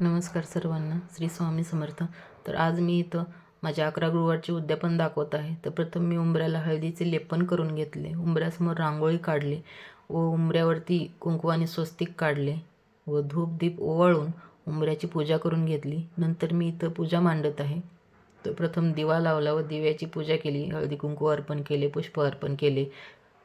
नमस्कार सर्वांना श्री स्वामी समर्थ. तर आज मी इथं माझ्या अकरा गुरुवारचे उद्यापन दाखवत आहे. तर प्रथम मी उंबऱ्याला हळदीचे लेपन करून घेतले. उंबऱ्यासमोर रांगोळी काढली व उंबऱ्यावरती कुंकवाने स्वस्तिक काढले व धूप दीप ओवाळून उंबऱ्याची पूजा करून घेतली. नंतर मी इथं पूजा मांडत आहे. तर प्रथम दिवा लावला व दिव्याची पूजा केली. हळदी कुंकू अर्पण केले पुष्प अर्पण केले.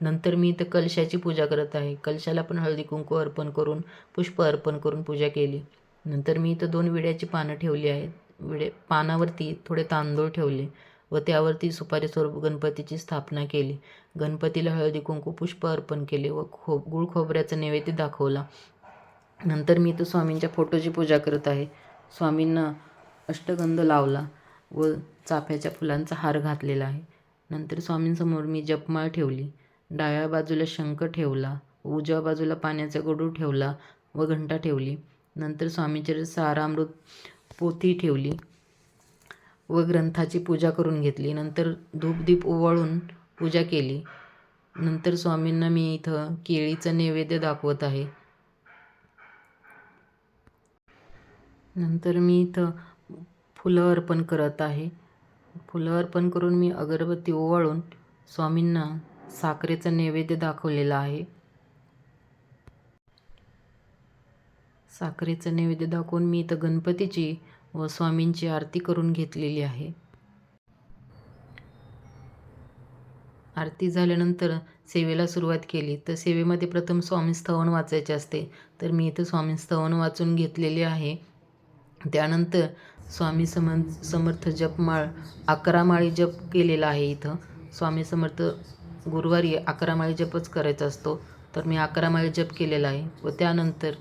नंतर मी इथं कलशाची पूजा करत आहे. कलशाला पण हळदी कुंकू अर्पण करून पुष्प अर्पण करून पूजा केली. नंतर मी इथं दोन विड्याची पानं ठेवली आहेत. विडे पानावरती थोडे तांदूळ ठेवले व त्यावरती सुपारी स्वरूप गणपतीची स्थापना केली. गणपतीला हळदी कुंकू पुष्प अर्पण केले व खो गुळ खोबऱ्याचा नैवेद्य दाखवला. नंतर मी इथं स्वामींच्या फोटोची पूजा करत आहे. स्वामींना अष्टगंध लावला व चाफ्याच्या फुलांचा हार घातलेला आहे. नंतर स्वामींसमोर मी जपमाळ ठेवली. डाव्या बाजूला शंख ठेवला. उजव्या बाजूला पाण्याचा गडू ठेवला व घंटा ठेवली. नंतर स्वामीचरित्र सारामृत पोथी ठेवली व ग्रंथाची पूजा करून घेतली. नंतर धूपदीप ओवाळून पूजा केली. नंतर स्वामींना मी इथं केळीचं नैवेद्य दाखवत आहे. नंतर मी इथं फुलं अर्पण करत आहे. फुलं अर्पण करून मी अगरबत्ती ओवाळून स्वामींना साखरेचं नैवेद्य दाखवलेला आहे. साखरेचं नैवेद्य दाखवून मी इथं गणपतीची व स्वामींची आरती करून घेतलेली आहे. आरती झाल्यानंतर सेवेला सुरुवात केली. तर सेवेमध्ये प्रथम स्वामी स्तवन वाचायचे असते. तर मी इथं स्वामी स्तवन वाचून घेतलेले आहे. त्यानंतर स्वामी सम समर्थ जपमाळ अकरा माळी जप केलेला आहे इथं. स्वामी समर्थ गुरुवारी अकरा माळी जपच करायचा असतो. तर मी अकरा माळी जप केलेला आहे. व त्यानंतर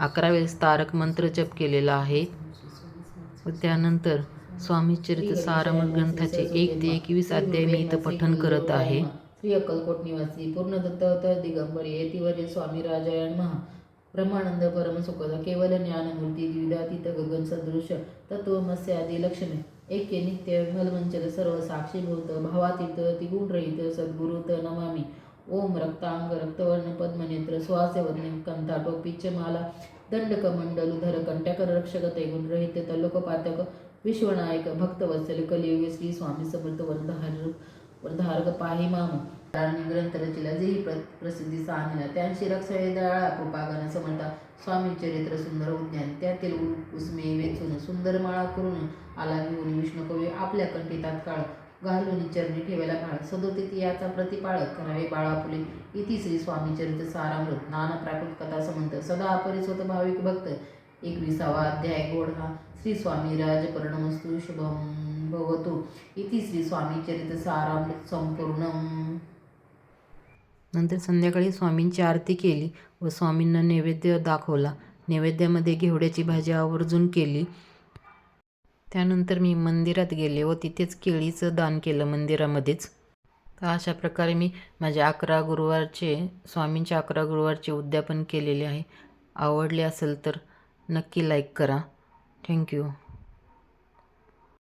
अकरा वेळेस तारक मंत्र जप केलेला आहे. व त्यानंतर स्वामी चरित्र ग्रंथाचे एक ते एकवीस अध्याय मी इथं पठन करत आहे. श्री अक्कलकोट निवासी पूर्ण दत्तावतार दिगंबरी येतीवरील स्वामी राजायण महा. ब्रह्मानंद परम सुखद केवल ज्ञानमूर्ती द्विदातीत गगन सदृश तत्वमस्य आदी लक्षणे ऐक्य नित्य मलमंचल सर्व साक्षीभूत भावातीत तिगुण रहित सद्गुरुत नमामी. ओम रक्तांग रक्तवर्ण पद्मनेत्र स्वास्यवन्य कंथा टोपीच माला दंडकमंडलुधर कंटकर रक्षक तैगुण रहित तलोकपातक विश्वनायक भक्तवत्सल कलियुग श्री स्वामी समर्थ वरधार वरधारक पाही माम कारण ग्रंथ रचिला जेही प्र प्रसिद्धी आणला त्यांशी रक्षाळा कृपागण समर्था स्वामी चरित्र सुंदर उद्यान त्यातील उ- उसमे वेचून सुंदर माळा करून आला घेऊन विष्णुकवी आपल्या कंठी तात्काळ घालून चरणी ठेवायला घाल. सदोतीत याचा प्रतिपाळक करावे बाळापुले. इति श्री स्वामी चरित्र सारामृत. नाना प्राकृत कथा समंत. सदा अपरिस्वत भाविक भक्त. एकविसावा अध्याय गोड हा. श्री स्वामी राजपर्णमस्तु शुभम भवतु. इति श्री स्वामी चरित्र सारामृत संपूर्णम नंतर संध्याकाळी स्वामींची आरती केली व स्वामींना नैवेद्य दाखवला. नैवेद्यामध्ये घेवड्याची भाजी आवर्जून केली. त्यानंतर मी मंदिरात गेले व तिथेच केळीचं दान केलं मंदिरामध्येच. तर अशा प्रकारे मी माझ्या अकरा गुरुवारचे स्वामींचे अकरा गुरुवारचे उद्यापन केलेले आहे. आवडले असेल तर नक्की लाईक करा. थँक्यू